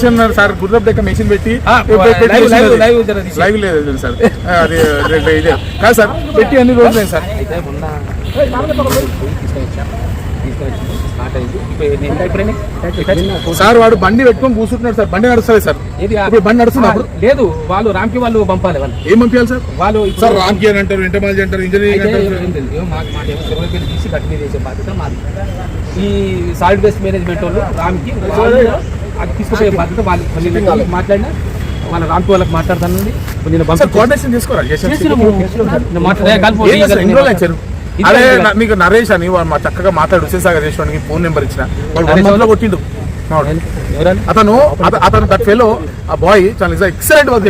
Mention sir గుర్రప్ దగ్గర mention పెట్టి live- లేదు సార్. అది ఇదే కాదు సార్ పెట్టి అన్ని రోజులు సార్. సార్ వాడు బండి పెట్టుకొని కూర్చుంటున్నాడు సార్. బండి నడుస్తుంది సార్. ఇప్పుడు బండి అప్పుడు. లేదు వాళ్ళు రామ్కి వాళ్ళు పంపాలి వాళ్ళు. ఏం పంపించాలి సార్? వాళ్ళు సార్ రామ్కి అని అంటారు ఇంటర్మాలజీ అంటారు ఇంజనీరింగ్ తీసి కట్ మీద వేసే బాధ్యత మాది. ఈ సాలిడ్ వేస్ట్ మేనేజ్మెంట్ వాళ్ళు రామ్కి అది తీసుకుపోయే బాధ్యత వాళ్ళు మాట్లాడినా వాళ్ళ వాళ్ళకి మాట్లాడతానండి. నేను కోఆర్డినేషన్ అదే మీకు నరేష్ అని మా చక్కగా మాట్లాడు హుసేసాగర్ చేసేవాడికి ఫోన్ నెంబర్ ఇచ్చిన. వాడు కొట్టిండు. అతను అత- అతను దట్ ఫెలో ఆ బాయ్ చాలా ఎక్సలెంట్ వర్క్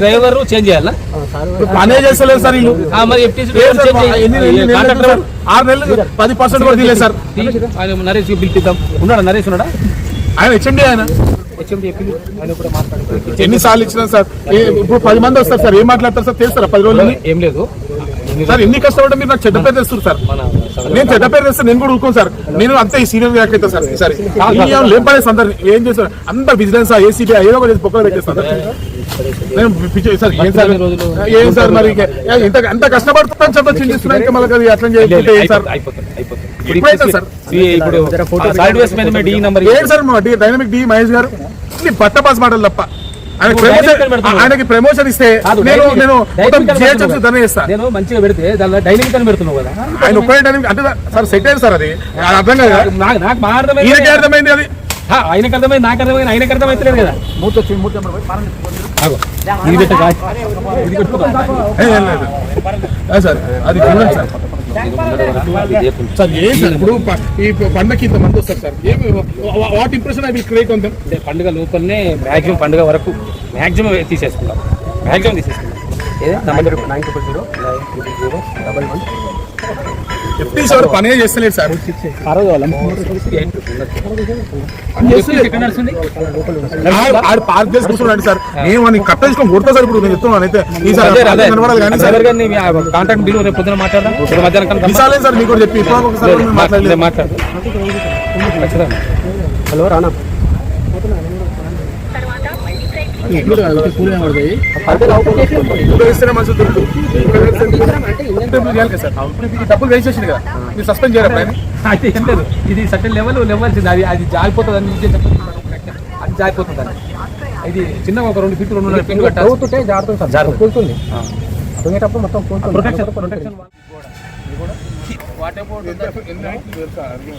డ్రైవర్ చేంజ్ చేయాలా? పనే చేస్తలేదు సార్ వీళ్ళు? ఆరు నెలలు పది పర్సెంట్ కూడా తీయలేదు సార్. నరేష్ పిలిపిద్దాం ఉన్నాడా నరేష్ ఉన్నాడా? ఆయన హెచ్ఎండి ఆయన? ఎన్నిసార్లు ఇచ్చినా సార్ ఇప్పుడు పది మంది వస్తారు సార్ ఏం మాట్లాడతారు సార్ తెలుస్తారా పది రోజులు ఏం లేదు. సార్ ఎన్ని కష్టపడ్డా మీరు నాకు చెడ్డ పేరు తెస్తారు సార్. నేను చెడ్డ పేరు తెస్తే నేను కూడా ఊరుకోను సార్. నేను అంతే ఈ సీనియర్ వ్యాక్ అవుతా సార్ ఈసారి లేపడేసి అందరు ఏం చేస్తారు? అంత బిజినెస్ ఏసీబీ ఏదో ఒకటి చేసి పొక్కలు పెట్టేస్తాను సార్ ఏం సార్? ఏం సార్ మరి ఇంత ఎంత కష్టపడుతున్నాను చెప్ప చింతిస్తున్నా ఇంకా మళ్ళీ అది అట్లా చేయకుంటే ఏం సార్? డైనమిక్ డి మహేష్ గారు? ఇది బట్టపాస్ మాటలు తప్ప. ఆయన ప్రమోషన్ ఆయనకి ప్రమోషన్ ఇస్తే నేను నేను జిహెచ్ఎంసీ మంచిగా పెడితే దానిలో డైనింగ్ అని పెడుతున్నావు కదా. ఆయన ఒక్కడే డైనమిక్ అంటే సార్ సెట్ అయ్యింది సార్ అది. అర్థం కాదు నాకు అర్థమైంది అది. ఆయనకు అర్థమైంది నాకు అర్థమైంది ఆయనకు అర్థమైతలేదు కదా. ఇది ఏం లేదు. ఏ సార్ అది చూడండి సార్. సార్ ఏం సార్ ఇప్పుడు ఈ పండగకి ఇంత మంది వస్తారు సార్. ఏమి what impression I will create on them అంటే పండుగ లోపలనే మాక్సిమం పండుగ వరకు మాక్సిమం తీసేసుకుందాం మాక్సిమం తీసేసుకుందాం ఏదే? Nine triple zero nine triple zero double one FT sir పనే చేస్తలేదు సార్. ఆడు- పార్క్ చేసి కూర్చున్నాడు సార్. నేను వాడిని కట్టేసుకొని కొడతా సార్ ఇప్పుడు నేను చెప్తున్నాను అయితే. ఈసారి కాంటాక్ట్ బిల్ రేపు పొద్దున మాట్లాడదాం. మధ్యాహ్నం సార్ మీకు కూడా చెప్పి. మాట్లాడలేదు. మాట్లాడు హలో రానా ఇప్పుడు ఇస్తేనే మంచి దొరుకుతుంది ఇంటర్వ్యూ చేయాలి కదా సార్ ఈ డబ్బులు వేస్ట్ చేసింది కదా. మీరు సస్పెండ్ చేయరా అయితే ఏం లేదు. ఇది సర్టన్ లెవెల్ లెవెల్సింది అది అది జారిపోతుంది అని చెప్పండి అది జారిపోతుంది ఇది చిన్న ఒక రెండు ఫీట్లు రెండు ఫీట్లు కట్టాలి జాగ్రత్త సార్. కూర్చుంది తుంగేటప్పుడు మొత్తం కూర్చుంది ప్రొటెక్షన్ ప్రొటెక్షన్ వాట్ అబౌట్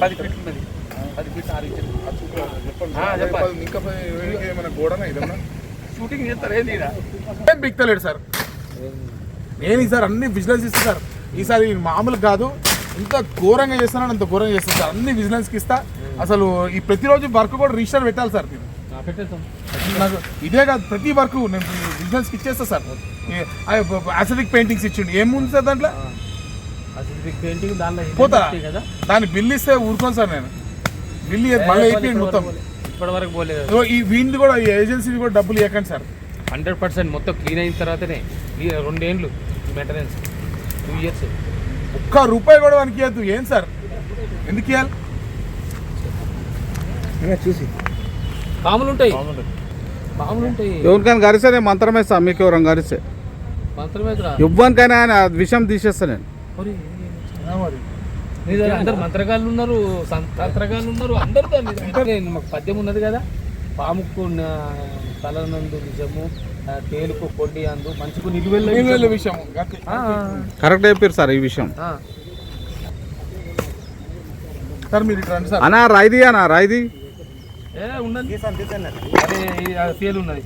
పది ఫీట్లు ఉన్నది. పది ఫీట్లు ఆరు ఇంచులు ఆ, చెప్పాలి. ఇంకా గోడనా ఇదన్నా షూటింగ్ చేస్తారు ఏంది? ఏం బిక్తలేడు సార్. నేను ఈసారి అన్ని విజిలెన్స్ ఇస్తా సార్. ఈసారి మామూలు కాదు ఇంత ఘోరంగా చేస్తానని అంత ఘోరంగా చేస్తాను సార్. అన్ని విజిలెన్స్కి ఇస్తా. అసలు ఈ ప్రతిరోజు వర్క్ కూడా రిజిస్టర్ పెట్టాలి సార్ మీరు నాకు ఇదే కాదు ప్రతి వర్క్ నేను విజిలెన్స్కి ఇచ్చేస్తా సార్. అసిడిక్ పెయింటింగ్స్ ఇచ్చిండు. ఏముంది సార్ దాంట్లో? పోతా. దాన్ని బిల్ ఇస్తే ఊరుకోను సార్ నేను. బిల్ మళ్ళీ అయిపోయింది మొత్తం. ఇప్పటి వరకు పోలేదు ఈ వీంది కూడా ఈ ఏజెన్సీ కూడా డబ్బులు ఇవ్వకండి సార్. హండ్రెడ్ పర్సెంట్ మొత్తం క్లీన్ అయిన తర్వాతనే రెండేండ్లు మెయింటెనెన్స్ టూ ఇయర్స్ ఒక్క రూపాయి కూడా వానికి ఇవ్వద్దు ఏం సార్? ఎందుకు ఇవ్వాలి చూసి. పాములు ఉంటాయి పాములు ఉంటాయి ఎవరికైనా గరిస్తే నేను మంత్రం వేస్తా మీకు ఎవరైనా గరిస్తే. ఇవ్వనికైనా ఆయన విషయం తీసేస్తా నేను. అందరు మంత్రగాళ్ళు ఉన్నారు తంత్రగాళ్ళు ఉన్నారు అందరు అంటే మాకు పద్యం ఉన్నది కదా. పాముకు తలనందు నిజము తేలుకు కొండి అందు మంచుకు నిలువెల్ల విషయం కరెక్ట్ చెప్పారు సార్ ఈ విషయం. ఆ. సార్ మీరు సార్. అనా రాయిది అనా రాయిది. ఏ ఉండండి. అదే తేలు ఉన్నది.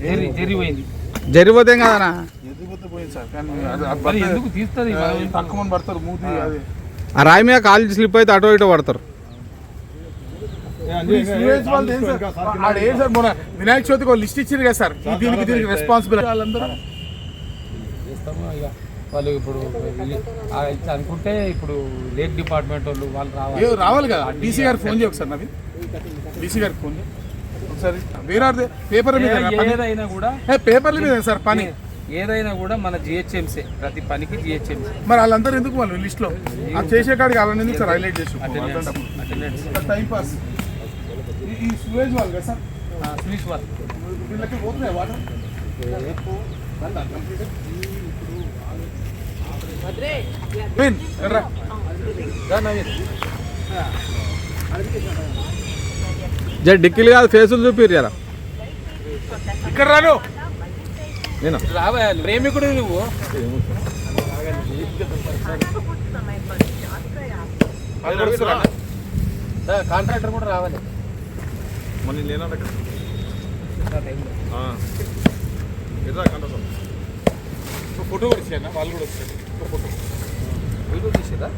జెర్రీ జెర్రీ పోయింది జరిపోతే కదనా పోయింది సార్. కానీ ఎందుకు తీస్తుంది ఆ, తక్కువ మంది పడతారు మూతి అది. ఆ రాయి మీద కాలు స్లిప్ అయితే అటో ఇటో పడతారు. వినాయక చవితికి ఒక లిస్ట్ ఇచ్చింది కదా సార్? దీనికి దీనికి రెస్పాన్సిబుల్ వాళ్ళందరూ చేస్తాము ఇక. వాళ్ళు ఇప్పుడు అనుకుంటే ఇప్పుడు లేక్ డిపార్ట్మెంట్ వాళ్ళు వాళ్ళు రావాలి. రావాలి కదా. డీసీ గారికి ఫోన్ చేయ ఒకసారి నవీన్. డీసీ గారికి ఫోన్ చేయి. ఒకసారి వేరే పేపర్ మీద ఏదైనా కూడా పేపర్ల మీద సార్ పని. ఏదైనా కూడా మన జిహెచ్ఎంసీ ప్రతి పనికి జిహెచ్ఎంసీ. మరి వాళ్ళందరూ ఎందుకు వాళ్ళు లిస్ట్లో ఆ చేసే కాడికి వాళ్ళని ఎందుకు సార్ హైలైట్ చేసి టైం పాస్. ఈ స్లూయేజ్ వాళ్ళు కదా సార్? స్వీట్స్ వాళ్ళు. వీళ్ళకి పోతున్నాయి వాటర్? నవీన్. జర డిక్కిలు కాదు ఫేసులు చూపిరు జరా. ఇక్కడ రాను. నేను? రావా ప్రేమికుడు నువ్వు. కాంట్రాక్టర్ కూడా రావాలి. మన నేను ఫోటో కూడా ఇచ్చాను వాళ్ళు కూడా వచ్చారు. ఫోటో. వీడియో తీసేదా